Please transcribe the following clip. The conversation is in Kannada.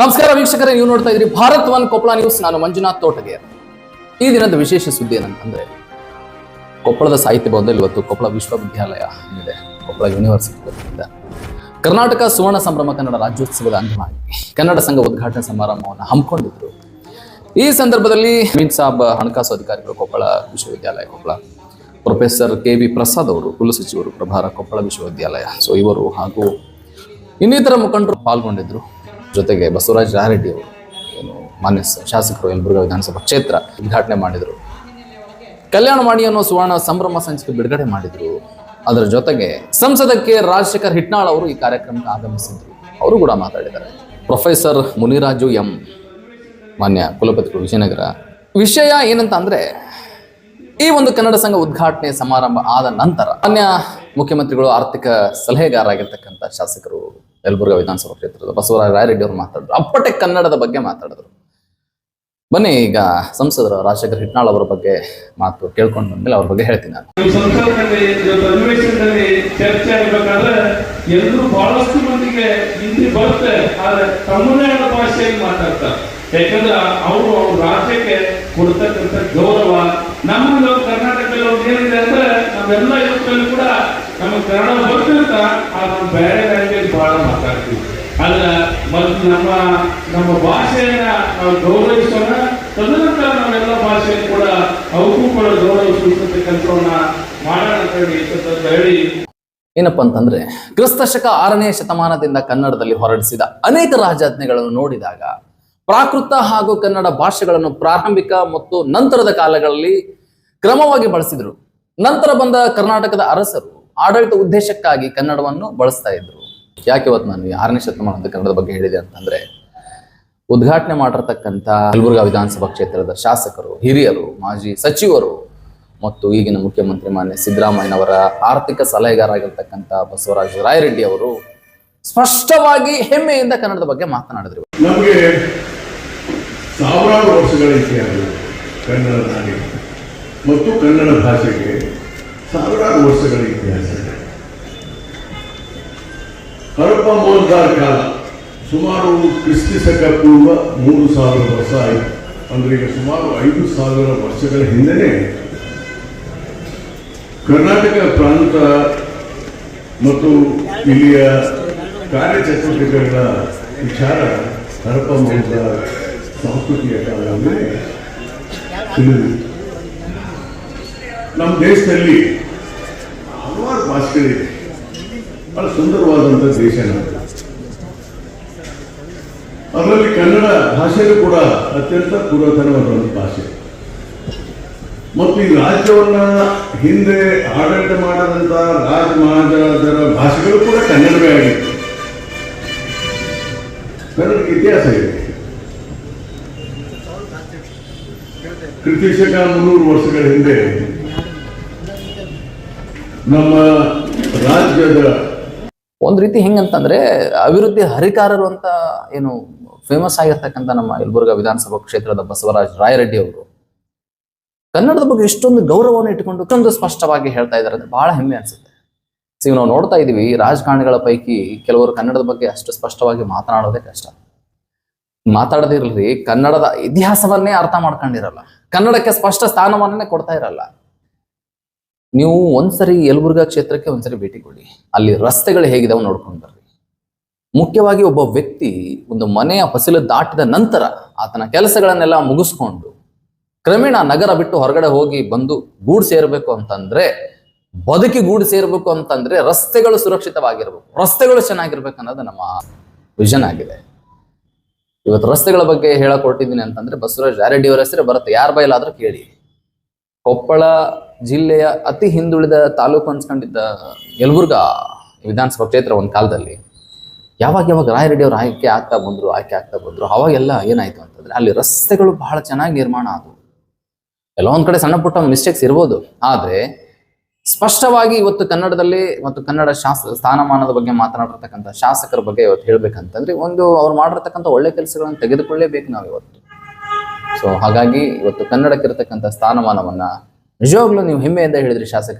ನಮಸ್ಕಾರ ವೀಕ್ಷಕರೇ, ನೀವು ನೋಡ್ತಾ ಇದ್ರಿ ಭಾರತ್ ಒನ್ ಕೊಪ್ಪಳ ನ್ಯೂಸ್. ನಾನು ಮಂಜುನಾಥ್ ತೋಟಗೆ. ಈ ದಿನದ ವಿಶೇಷ ಸುದ್ದಿ ಏನಂತಂದ್ರೆ, ಕೊಪ್ಪಳದ ಸಾಹಿತ್ಯ ಭವನದಲ್ಲಿ ಇವತ್ತು ಕೊಪ್ಪಳ ವಿಶ್ವವಿದ್ಯಾಲಯ ಏನಿದೆ ಕೊಪ್ಪಳ ಯೂನಿವರ್ಸಿಟಿ ಕರ್ನಾಟಕ ಸುವರ್ಣ ಸಂಭ್ರಮ ಕನ್ನಡ ರಾಜ್ಯೋತ್ಸವದ ಅಂಗವಾಗಿ ಕನ್ನಡ ಸಂಘ ಉದ್ಘಾಟನಾ ಸಮಾರಂಭವನ್ನು ಹಮ್ಮಿಕೊಂಡಿದ್ರು. ಈ ಸಂದರ್ಭದಲ್ಲಿ ಅಮಿತ್ ಸಾಬ್ ಹಣಕಾಸು ಅಧಿಕಾರಿಗಳು ಕೊಪ್ಪಳ ವಿಶ್ವವಿದ್ಯಾಲಯ, Koppal professor K V Prasad ಅವರು ಕುಲಸಚಿವರು ಪ್ರಭಾರ ಕೊಪ್ಪಳ ವಿಶ್ವವಿದ್ಯಾಲಯ. ಸೊ ಇವರು ಹಾಗೂ ಇನ್ನಿತರ ಮುಖಂಡರು ಪಾಲ್ಗೊಂಡಿದ್ರು. ಜೊತೆಗೆ ಬಸವರಾಜ ರಾರೆಡ್ಡಿ ಅವರು, ಏನು ಮಾನ್ಯ ಶಾಸಕರು ಯಲಬುರ್ಗಾ ವಿಧಾನಸಭಾ ಕ್ಷೇತ್ರ ಉದ್ಘಾಟನೆ ಮಾಡಿದರು. ಕಲ್ಯಾಣ ವಾಣಿ ಅನ್ನೋ ಸುವರ್ಣ ಸಂಭ್ರಮ ಸಂಚಿಕೆ ಬಿಡುಗಡೆ ಮಾಡಿದರು. ಅದರ ಜೊತೆಗೆ ಸಂಸದಕ್ಕೆ ರಾಜಶೇಖರ್ ಹಿಟ್ನಾಳ್ ಅವರು ಈ ಕಾರ್ಯಕ್ರಮಕ್ಕೆ ಆಗಮಿಸಿದ್ರು. ಅವರು ಕೂಡ ಮಾತಾಡಿದ್ದಾರೆ. ಪ್ರೊಫೆಸರ್ ಮುನಿರಾಜು ಎಂ, ಮಾನ್ಯ ಕುಲಪತಿಗಳು ವಿಜಯನಗರ. ವಿಷಯ ಏನಂತ ಅಂದರೆ ಈ ಒಂದು ಕನ್ನಡ ಸಂಘ ಉದ್ಘಾಟನೆ ಸಮಾರಂಭ ಆದ ನಂತರ ಮಾನ್ಯ ಮುಖ್ಯಮಂತ್ರಿಗಳು ಆರ್ಥಿಕ ಸಲಹೆಗಾರರಾಗಿರ್ತಕ್ಕಂಥ ಶಾಸಕರು ಯಲಬುರ್ಗಾ ವಿಧಾನಸಭಾ ಕ್ಷೇತ್ರದ ಬಸವರಾಜ ರಾಯರೆಡ್ಡಿ ಅವರು ಮಾತಾಡಿದ್ರು. ಅಪ್ಪಟೆ ಕನ್ನಡದ ಬಗ್ಗೆ ಮಾತಾಡಿದ್ರು. ಬನ್ನಿ, ಈಗ ಸಂಸದರು ರಾಜಶೇಖರ್ ಹಿಟ್ನಾಳ್ ಅವರ ಬಗ್ಗೆ ಮಾತು ಕೇಳ್ಕೊಂಡು ಬಂದ್ಮೇಲೆ ಅವ್ರ ಬಗ್ಗೆ ಹೇಳ್ತೀನಿ ನಾನು. ಚರ್ಚೆ ಎಲ್ಲರೂ ಬಹಳಷ್ಟು ಮಂದಿಗೆ ಹಿಂದಿ ಬರುತ್ತೆ, ಆದ್ರೆ ಆದ ಭಾಷೆಯಲ್ಲಿ ಮಾತಾಡ್ತಾರೆ. ಯಾಕಂದ್ರೆ ಅವರು ಅವ್ರ ರಾಜ್ಯಕ್ಕೆ ಕೊಡ್ತಕ್ಕಂಥ ಗೌರವ ನಮ್ಮ ಕರ್ನಾಟಕದಲ್ಲಿ ಏನಿದೆ ಅಂದ್ರೆ, ನಾವೆಲ್ಲ ಯುವಕರಲ್ಲಿ ಕೂಡ ನಮಗೆ ಕನ್ನಡ ಬರ್ತಿರ್ತ ಆದ್ರೆ ಬೇರೆ ಲ್ಯಾಂಗ್ವೇಜ್ ಬಹಳ ಮಾತಾಡ್ತೀವಿ ಅಲ್ಲ ಮತ್ತು ನಮ್ಮ ನಮ್ಮ ಭಾಷೆಯನ್ನ ನಾವು ಗೌರವಿಸೋಣ. ತದನಂತರ ನಾವೆಲ್ಲ ಭಾಷೆಯನ್ನು ಕೂಡ ಅವಕ್ಕೂ ಕೂಡ ಗೌರವ ಸೂಚಿಸತಕ್ಕಂಥವನ್ನ ಮಾಡೋಣ ಅಂತ ಹೇಳಿ ಏನಪ್ಪಾ ಅಂತಂದ್ರೆ ಕ್ರಿಸ್ತ ಶಕ ಆರನೇ ಶತಮಾನದಿಂದ ಕನ್ನಡದಲ್ಲಿ ಹೊರಡಿಸಿದ ಅನೇಕ ರಾಜಾಜ್ಞೆಗಳನ್ನು ನೋಡಿದಾಗ, ಪ್ರಾಕೃತ ಹಾಗೂ ಕನ್ನಡ ಭಾಷೆಗಳನ್ನು ಪ್ರಾರಂಭಿಕ ಮತ್ತು ನಂತರದ ಕಾಲಗಳಲ್ಲಿ ಕ್ರಮವಾಗಿ ಬಳಸಿದ್ರು. ನಂತರ ಬಂದ ಕರ್ನಾಟಕದ ಅರಸರು ಆಡಳಿತ ಉದ್ದೇಶಕ್ಕಾಗಿ ಕನ್ನಡವನ್ನು ಬಳಸ್ತಾ ಇದ್ರು. ಯಾಕೆ ಇವತ್ತು ನಾನು ಆರನೇ ಶತಮಾನದ ಕನ್ನಡದ ಬಗ್ಗೆ ಹೇಳಿದೆ ಅಂತಂದ್ರೆ, ಉದ್ಘಾಟನೆ ಮಾಡಿರ್ತಕ್ಕಂಥ ಕಲಬುರ್ಗಾ ವಿಧಾನಸಭಾ ಕ್ಷೇತ್ರದ ಶಾಸಕರು, ಹಿರಿಯರು, ಮಾಜಿ ಸಚಿವರು ಮತ್ತು ಈಗಿನ ಮುಖ್ಯಮಂತ್ರಿ ಮಾನ್ಯ ಸಿದ್ದರಾಮಯ್ಯನವರ ಆರ್ಥಿಕ ಸಲಹೆಗಾರಾಗಿರ್ತಕ್ಕಂಥ ಬಸವರಾಜ ರಾಯರೆಡ್ಡಿ ಅವರು ಸ್ಪಷ್ಟವಾಗಿ ಹೆಮ್ಮೆಯಿಂದ ಕನ್ನಡದ ಬಗ್ಗೆ ಮಾತನಾಡಿದ್ರು. ನಮಗೆ ಸಾವಿರಾರು ವರ್ಷಗಳ ಇತಿಹಾಸ ಕನ್ನಡ ನಾಡಿಗೆ ಮತ್ತು ಕನ್ನಡ ಭಾಷೆಗೆ. ಸಾವಿರಾರು ವರ್ಷಗಳ ಇತಿಹಾಸ ಹರಪ್ಪ ಮೋಲ್ದಾರ್ ಕಾಲ, ಸುಮಾರು ಕ್ರಿಸ್ತಿ ಶಕ ಪೂರ್ವ ಮೂರು ಸಾವಿರ ವರ್ಷ ಆಯಿತು. ಅಂದ್ರೆ ಈಗ ಸುಮಾರು ಐದು ಸಾವಿರ ವರ್ಷಗಳ ಹಿಂದೆನೆ ಕರ್ನಾಟಕ ಪ್ರಾಂತ ಮತ್ತು ಇಲ್ಲಿಯ ಕಾರ್ಯಚಟುವಟಿಕೆಗಳ ವಿಚಾರ ಹರಪ್ಪ ಮೋಲ್ದಾರ್ ಸಂಸ್ಕೃತಿಯ ಕಾಲದಲ್ಲಿ ತಿಳಿದಿತ್ತು. ನಮ್ಮ ದೇಶದಲ್ಲಿ ಹಲವಾರು ಭಾಷೆಗಳಿವೆ. ಬಹಳ ಸುಂದರವಾದಂಥ ದೇಶ ನಮ್ಮದು ಅದರಲ್ಲಿ ಕನ್ನಡ ಭಾಷೆಯೂ ಕೂಡ ಅತ್ಯಂತ ಪುರಾತನವಾದ ಒಂದು ಭಾಷೆ. ಮತ್ತು ಈ ರಾಜ್ಯವನ್ನ ಹಿಂದೆ ಆಡಳಿತ ಮಾಡದಂತ ರಾಜ ಮಹಾರಾಜರ ಭಾಷೆಗಳು ಕೂಡ ಕನ್ನಡವೇ ಆಗಿತ್ತು. ಕನ್ನಡ ಇತಿಹಾಸ ಇದೆ. ಕೃತಿಶಕ ಮುನ್ನೂರು ವರ್ಷಗಳ ಹಿಂದೆ ನಮ್ಮ ರಾಜ್ಯದ ಒಂದು ರೀತಿ ಹೆಂಗಂತಂದ್ರೆ ಅಭಿವೃದ್ಧಿ ಹರಿಕಾರರು ಅಂತ ಏನು ಫೇಮಸ್ ಆಗಿರ್ತಕ್ಕಂಥ ನಮ್ಮ ಯಲಬುರ್ಗಾ ವಿಧಾನಸಭಾ ಕ್ಷೇತ್ರದ ಬಸವರಾಜ್ ರಾಯರೆಡ್ಡಿ ಅವರು, ಕನ್ನಡದ ಬಗ್ಗೆ ಇಷ್ಟೊಂದು ಗೌರವವನ್ನು ಇಟ್ಟುಕೊಂಡು ಇಷ್ಟೊಂದು ಸ್ಪಷ್ಟವಾಗಿ ಹೇಳ್ತಾ ಇದ್ದಾರೆ ಅಂದ್ರೆ ಬಹಳ ಹೆಮ್ಮೆ ಅನ್ಸುತ್ತೆ. ಈಗ ನಾವು ನೋಡ್ತಾ ಇದೀವಿ ರಾಜಕಾರಣಿಗಳ ಪೈಕಿ ಕೆಲವರು ಕನ್ನಡದ ಬಗ್ಗೆ ಅಷ್ಟು ಸ್ಪಷ್ಟವಾಗಿ ಮಾತನಾಡೋದೇ ಕಷ್ಟ. ಮಾತಾಡದಿರ್ಲಿ ಕನ್ನಡದ ಇತಿಹಾಸವನ್ನೇ ಅರ್ಥ ಮಾಡ್ಕೊಂಡಿರಲ್ಲ. ಕನ್ನಡಕ್ಕೆ ಸ್ಪಷ್ಟ ಸ್ಥಾನವನ್ನೇ ಕೊಡ್ತಾ ಇರಲ್ಲ. ನೀವು ಒಂದ್ಸರಿ ಯಲಬುರ್ಗಾ ಕ್ಷೇತ್ರಕ್ಕೆ ಒಂದ್ಸರಿ ಭೇಟಿ ಕೊಡಿ. ಅಲ್ಲಿ ರಸ್ತೆಗಳು ಹೇಗಿದಾವೆ ನೋಡ್ಕೊಂಡು ಬರ್ರಿ. ಮುಖ್ಯವಾಗಿ ಒಬ್ಬ ವ್ಯಕ್ತಿ ಒಂದು ಮನೆಯ ಫಸಲು ದಾಟಿದ ನಂತರ ಆತನ ಕೆಲಸಗಳನ್ನೆಲ್ಲ ಮುಗಿಸ್ಕೊಂಡು ಕ್ರಮೇಣ ನಗರ ಬಿಟ್ಟು ಹೊರಗಡೆ ಹೋಗಿ ಬಂದು ಗೂಡು ಸೇರ್ಬೇಕು ಅಂತಂದ್ರೆ, ಬದುಕಿ ಗೂಡು ಸೇರ್ಬೇಕು ಅಂತಂದ್ರೆ ರಸ್ತೆಗಳು ಸುರಕ್ಷಿತವಾಗಿರ್ಬೇಕು. ರಸ್ತೆಗಳು ಚೆನ್ನಾಗಿರ್ಬೇಕು ಅನ್ನೋದು ನಮ್ಮ ವಿಷನ್ ಆಗಿದೆ. ಇವತ್ತು ರಸ್ತೆಗಳ ಬಗ್ಗೆ ಹೇಳಕ್ ಹೊರಟಿದ್ದೀನಿ ಅಂತಂದ್ರೆ ಬಸವರಾಜ್ ಯಾರೆಡ್ಡಿಯವರ ಹೆಸರು ಬರುತ್ತೆ. ಯಾರ ಬೈಲಾದ್ರೂ ಕೇಳಿ. ಕೊಪ್ಪಳ ಜಿಲ್ಲೆಯ ಅತಿ ಹಿಂದುಳಿದ ತಾಲೂಕು ಅನ್ಸ್ಕೊಂಡಿದ್ದ ಯಲಬುರ್ಗ ವಿಧಾನಸಭಾ ಕ್ಷೇತ್ರ ಒಂದು ಕಾಲದಲ್ಲಿ ಯಾವಾಗ ಯಾವಾಗ ರಾಯರೆಡ್ಡಿ ಅವರು ಆಯ್ಕೆ ಆಗ್ತಾ ಬಂದ್ರು, ಆಯ್ಕೆ ಆಗ್ತಾ ಬಂದ್ರು, ಅವಾಗೆಲ್ಲ ಏನಾಯ್ತು ಅಂತಂದ್ರೆ ಅಲ್ಲಿ ರಸ್ತೆಗಳು ಬಹಳ ಚೆನ್ನಾಗಿ ನಿರ್ಮಾಣ ಆದವು. ಒಂದ್ ಕಡೆ ಸಣ್ಣ ಪುಟ್ಟ ಮಿಸ್ಟೇಕ್ಸ್ ಇರ್ಬೋದು, ಆದ್ರೆ ಸ್ಪಷ್ಟವಾಗಿ ಇವತ್ತು ಕನ್ನಡದಲ್ಲಿ ಮತ್ತು ಕನ್ನಡ ಶಾಸ, ಸ್ಥಾನಮಾನದ ಬಗ್ಗೆ ಮಾತನಾಡಿರ್ತಕ್ಕಂಥ ಶಾಸಕರ ಬಗ್ಗೆ ಇವತ್ತು ಹೇಳ್ಬೇಕಂತಂದ್ರೆ ಒಂದು ಅವ್ರು ಮಾಡಿರ್ತಕ್ಕಂಥ ಒಳ್ಳೆ ಕೆಲಸಗಳನ್ನು ತೆಗೆದುಕೊಳ್ಳೇಬೇಕು ನಾವು ಇವತ್ತು. ಸೊ ಹಾಗಾಗಿ ಇವತ್ತು ಕನ್ನಡಕ್ಕಿರ್ತಕ್ಕಂಥ ಸ್ಥಾನಮಾನವನ್ನ ನಿಜವಾಗ್ಲೂ ನೀವು ಹೆಮ್ಮೆಯಿಂದ ಹೇಳಿದ್ರಿ ಶಾಸಕರೇ.